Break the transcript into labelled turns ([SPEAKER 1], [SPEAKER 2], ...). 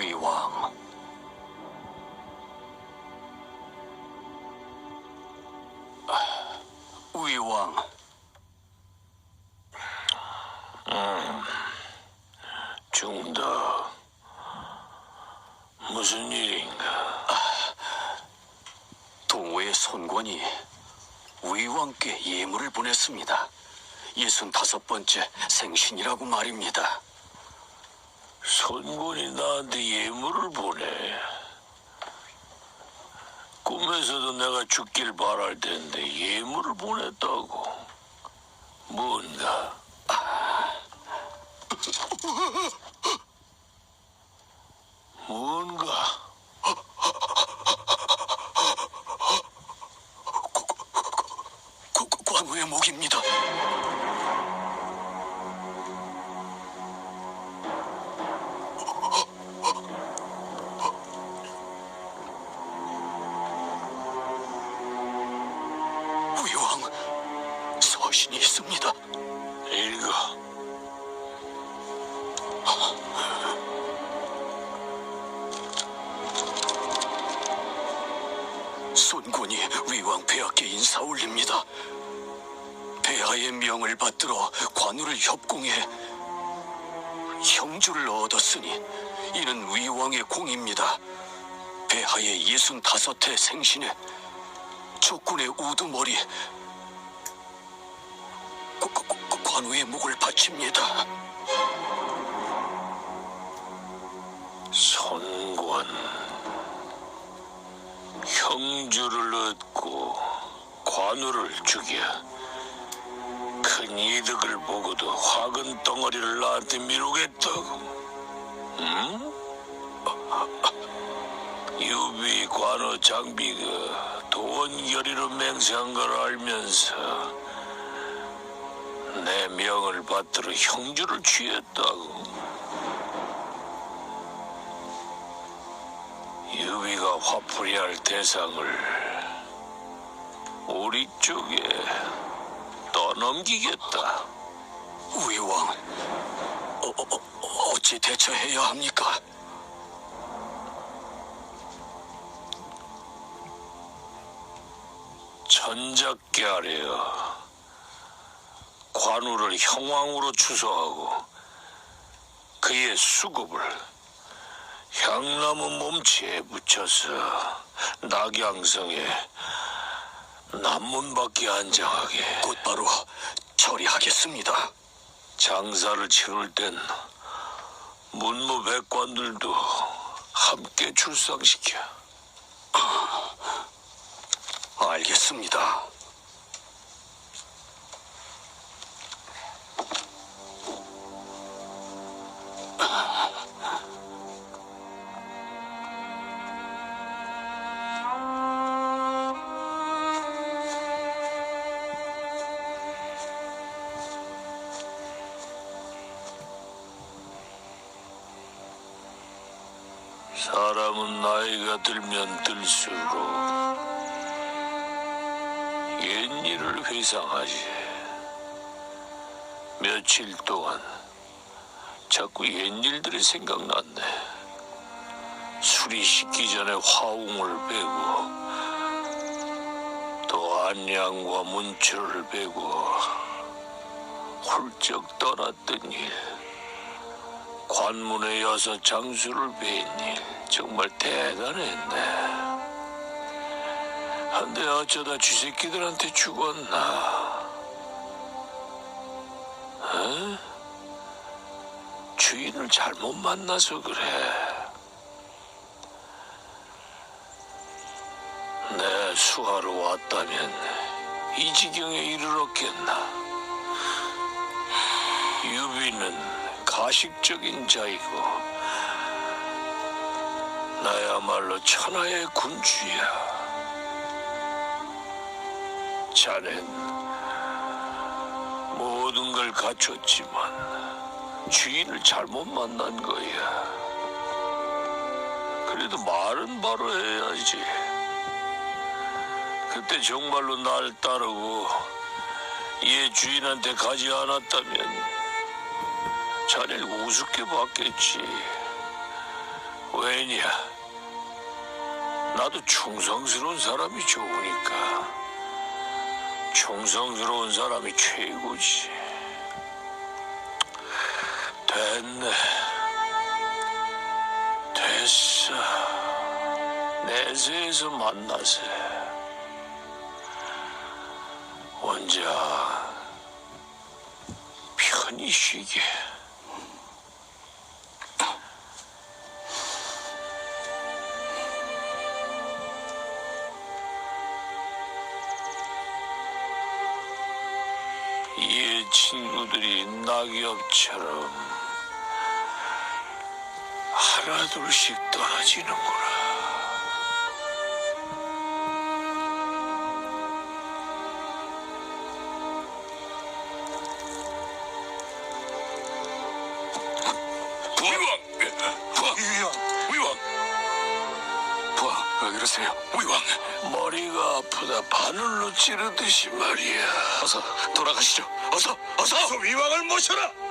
[SPEAKER 1] 위왕. 아, 위왕,
[SPEAKER 2] 중다. 무슨 일인가?
[SPEAKER 1] 동호의 손권이 위왕께 예물을 보냈습니다. 예순 다섯 번째 생신이라고 말입니다.
[SPEAKER 2] 손군이 나한테 예물을 보내. 꿈에서도 내가 죽길 바랄 텐데 예물을 보냈다고. 뭔가? 뭔가?
[SPEAKER 1] 관우의 목입니다. 서신이 있습니다.
[SPEAKER 2] 읽어.
[SPEAKER 1] 손군이 위왕 폐하께 인사 올립니다. 폐하의 명을 받들어 관우를 협공해 형주를 얻었으니 이는 위왕의 공입니다. 폐하의 예순 다섯해 생신에 적군의 우두머리 관- 관우의 목을 바칩니다.
[SPEAKER 2] 손권. 형주를 얻고 관우를 죽여 큰 이득을 보고도 화근 덩어리를 나한테 미루겠다고. 응? 유비 관우 장비가 도원결의로 맹세한 걸 알면서 내 명을 받들어 형주를 취했다고. 유비가 화풀이할 대상을 우리 쪽에 떠넘기겠다.
[SPEAKER 1] 위왕, 어, 어, 어, 어찌 대처해야 합니까?
[SPEAKER 2] 전작게 하려 관우를 형왕으로 추소하고 그의 수급을 향나무 몸체에 붙여서 낙양성에 남문 밖에 안장하게
[SPEAKER 1] 곧바로 처리하겠습니다.
[SPEAKER 2] 장사를 치를 땐 문무 백관들도 함께 출상시켜.
[SPEAKER 1] 알겠습니다.
[SPEAKER 2] 사람은 나이가 들면 들수록 옛 일을 회상하지. 며칠 동안 자꾸 옛일들이 생각났네. 술이 식기 전에 화웅을 베고 또 안양과 문초를 베고 훌쩍 떠났던 일. 관문에 여서 장수를 뵌일 정말 대단했네. 근데 어쩌다 쥐새끼들한테 죽었나? 어? 주인을 잘못 만나서 그래. 내 수하러 왔다면 이 지경에 이르렀겠나? 유비는 가식적인 자이고 나야말로 천하의 군주야. 자넨 모든 걸 갖췄지만 주인을 잘못 만난 거야. 그래도 말은 바로 해야지. 그때 정말로 날 따르고 얘 주인한테 가지 않았다면 자네를 우습게 봤겠지. 왜냐? 나도 충성스러운 사람이 좋으니까. 충성스러운 사람이 최고지. 됐네. 됐어. 내세에서 만나세. 원자, 편히 쉬게. 이 친구들이 낙엽처럼 하나둘씩 떨어지는구나.
[SPEAKER 1] 위왕! 위왕! 위왕! 부하, 왜 그러세요? 위왕!
[SPEAKER 2] 머리가 아프다 바늘로 찌르듯이 말이야.
[SPEAKER 1] 어서 돌아가시죠. 어서, 어서!
[SPEAKER 3] 위왕을 모셔라.